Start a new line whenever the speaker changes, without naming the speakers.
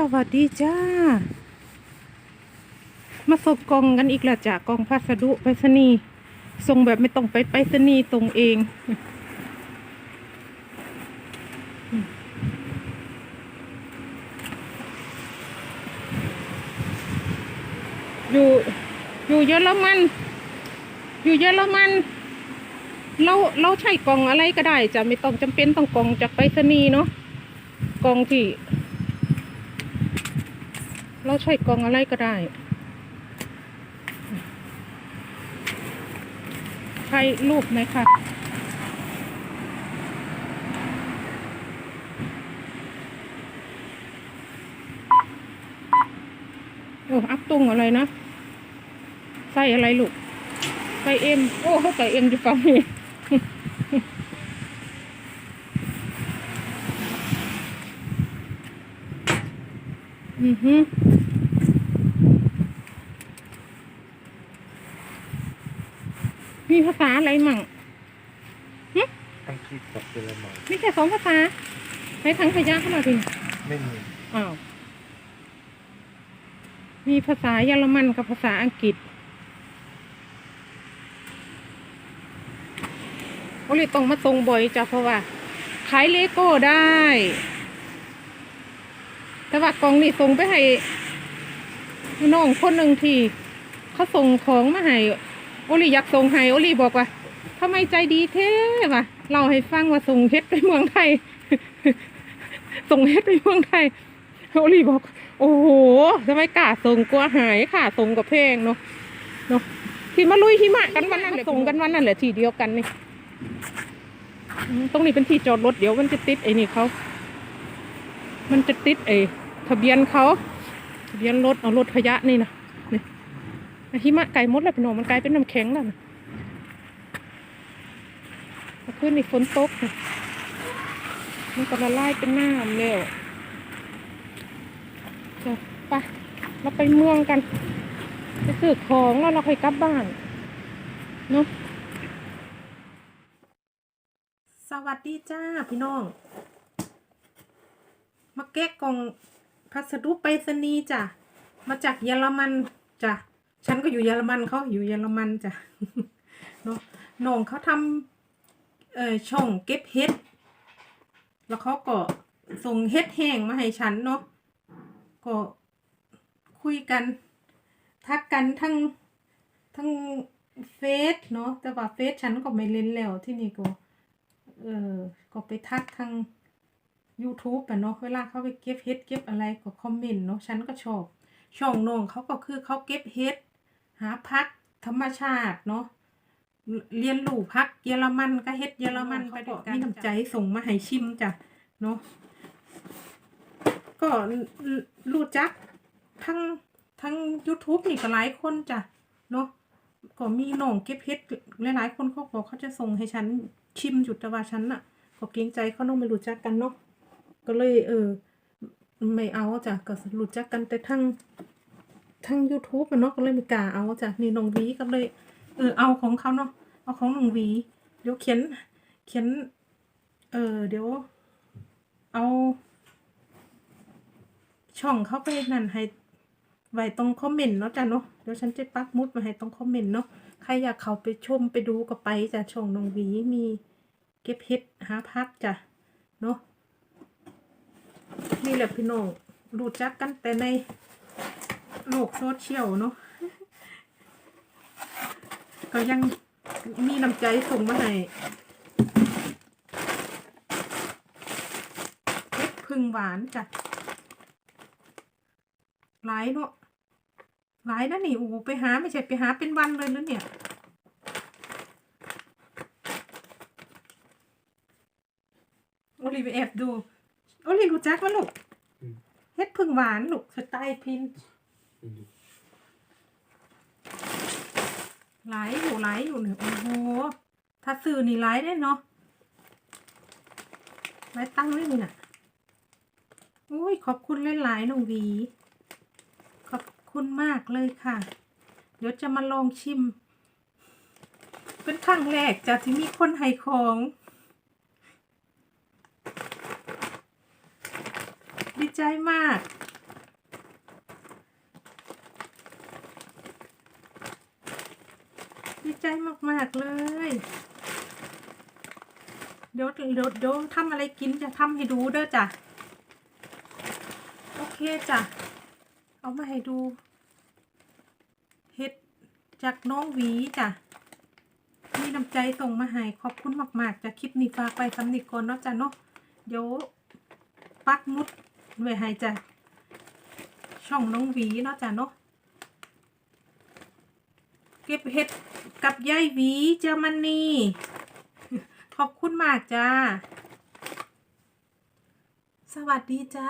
สวัสดีจ้า มาสบกล่องกันอีกแล้วจ้ะกล่องพัสดุไปรษณีย์ส่งแบบไม่ต้องไปไปรษณีย์ตรงเองอยู่อยู่เยอรมัน อยู่เยอรมัน เราเราใช้กล่องอะไรก็ได้จะไม่ต้องจำเป็นต้องกล่องจากไปรษณีย์เนาะกล่องที่ เราใช้กองอะไรก็ได้ ใครรูปไหมคะโอ้อัพตุงอะไรนะ ใส่อะไรลูก ใส่เอ็ม โอ้เขาใส่เอ็มอยู่ฝั่งนี้ อือฮึมีภาษาอะไรมั่ง
อังกฤษกับเยอรมัน
มีแค่สองภาษาในทั้งพยักเข้ามาที
ไม่มี
อ้าวมีภาษาเยอรมันกับภาษาอังกฤษโอลิต้องมาตรงบ่อยจ้ะเพราะว่าขายเลโก้ได้ แต่ว่ากล่องนี่ส่งไปให้น้องคนหนึ่งที่เขาส่งของมาให้โอลิอยากส่งให้โอลิบอกว่าทำไมใจดีเท่วะเราให้ฟังว่าส่งเฮ็ดไปเมืองไทย ส่งเฮ็ดไปเมืองไทยโอลี่บอก โอ้โหทำไมกล้าส่งกลัวหายค่ะส่งกับเพลงเนาะเนาะที่มาลุยหิมะกันวันนั้นแหละส่งกันวันนั้นแหละที่เดียวกันนี่ตรงนี้เป็นที่จอดรถเดี๋ยวมันจะติดไอ้นี่เขา มันจะติดไอ้ ทะเบียนเขาทะเบียนรถเอารถขยะนี่นะนี่หิมะไก่มดแล้วพี่น้องมันกลายเป็นน้ำแข็งแล้วนะเมื่อคืนนี่ฝนตกนะมันก็ละลายเป็นน้ำแล้วจะไปเราไปเมืองกันไปซื้อของแล้วเราค่อยกลับบ้านเนาะสวัสดีจ้าพี่น้อง มาแกะกล่อง พัสดุไปรษณีย์จ้ะ มาจากเยอรมันจ้ะ ฉันก็อยู่เยอรมันเขาอยู่เยอรมันจ้ะเนาะน้องเขาทำเอ่อช่องเก็บเห็ด แล้วเขาก็ส่งเฮ็ดแห้งมาให้ฉันเนาะ ก็คุยกัน ทักกันทั้งทั้งเฟซเนาะ แต่ว่าเฟซฉันก็ไม่เล่นแล้วที่นี่ก็ เออก็ไปทักทาง YouTube อะเนาะเวลาเขาไปเก็บเฮ็ดเก็บอะไรก็คอมเมนต์เนาะฉันก็ชอบ ช่องน้องเขาก็คือเขาเก็บเฮ็ดหาพักธรรมชาติเนาะเรียนรู้พักเยอรมันก็เฮ็ดเยอรมันไปด้วยกันมีน้ำใจส่งมาให้ชิมจ้ะเนาะก็รู้จักทั้งทั้ง YouTube นี่ก็หลายคนจ้ะเนาะก็มีน้องเก็บเฮ็ดหลายๆคนเขาบอกเขาจะส่งให้ฉันชิมอยู่แต่ว่าฉันน่ะก็เกรงใจเขาต้องไม่รู้จักกันเนาะ ก็เลยเออไม่เอาจ้ะก็รู้จักกันแต่ทั้งทั้ง YouTube เนาะก็เลยไม่กล้าเอาจ้ะนี่น้องวีก็เลยเออเอาของเขาเนาะเอาของนึ่งวี เดี๋ยวเขียน เขียน เออเดี๋ยว เอา ช่องเขาไปนั่นให้ไว้ตรงคอมเมนต์เนาะจ้ะเนาะเดี๋ยวฉันจะปักมุดไว้ให้ตรงคอมเมนต์เนาะใครอยากเข้าไปชมไปดูก็ไปจ้ะช่องน้องวีมี เก็บเห็ดหาพักจ้ะเนาะ นี่แหละพี่น้องรู้จักกันแต่ในโลกโซเชียลเนาะก็ยังมีน้ำใจส่งมาให้เล็กพึ่งหวานจ้ะหลายเนาะหลายนะนี่โอ้ไปหาไม่ใช่ไปหาเป็นวันเลยนะเนี่ยโอลีไปแอบดู โอลีรู้จักวะลูกเฮ็ดพึ่งหวานลูกสไตล์พินหลายอยู่หลายอยู่เนี่ยโอ้โหถ้าซื้อนี่หลายได้เนาะหลายตั้งเลยนี่น่ะโอ้ยขอบคุณหลายๆน้องหวีขอบคุณมากเลยค่ะ เดี๋ยวจะมาลองชิม เป็นครั้งแรกจากที่มีคนให้ของ ดีใจมาก ดีใจมาก ๆ เลย เดี๋ยวเดี๋ยวเดี๋ยวทำอะไรกินจะทำให้ดูเด้อจ้ะ โอเคจ้ะ เอามาให้ดูเฮ็ดจากน้องหวีจ้ะมีน้ำใจส่งมาให้ขอบคุณมาก ๆ จะคลิปนี้ฝากไปสำนิกก่อนเนาะจ้ะเนาะเดี๋ยวปักมุด ไว้ให้จ้ะช่องน้องหวีเนาะจ้ะเนาะเก็บเห็ดกับยายหวีเจอมันนีขอบคุณมากจ้า สวัสดีจ้า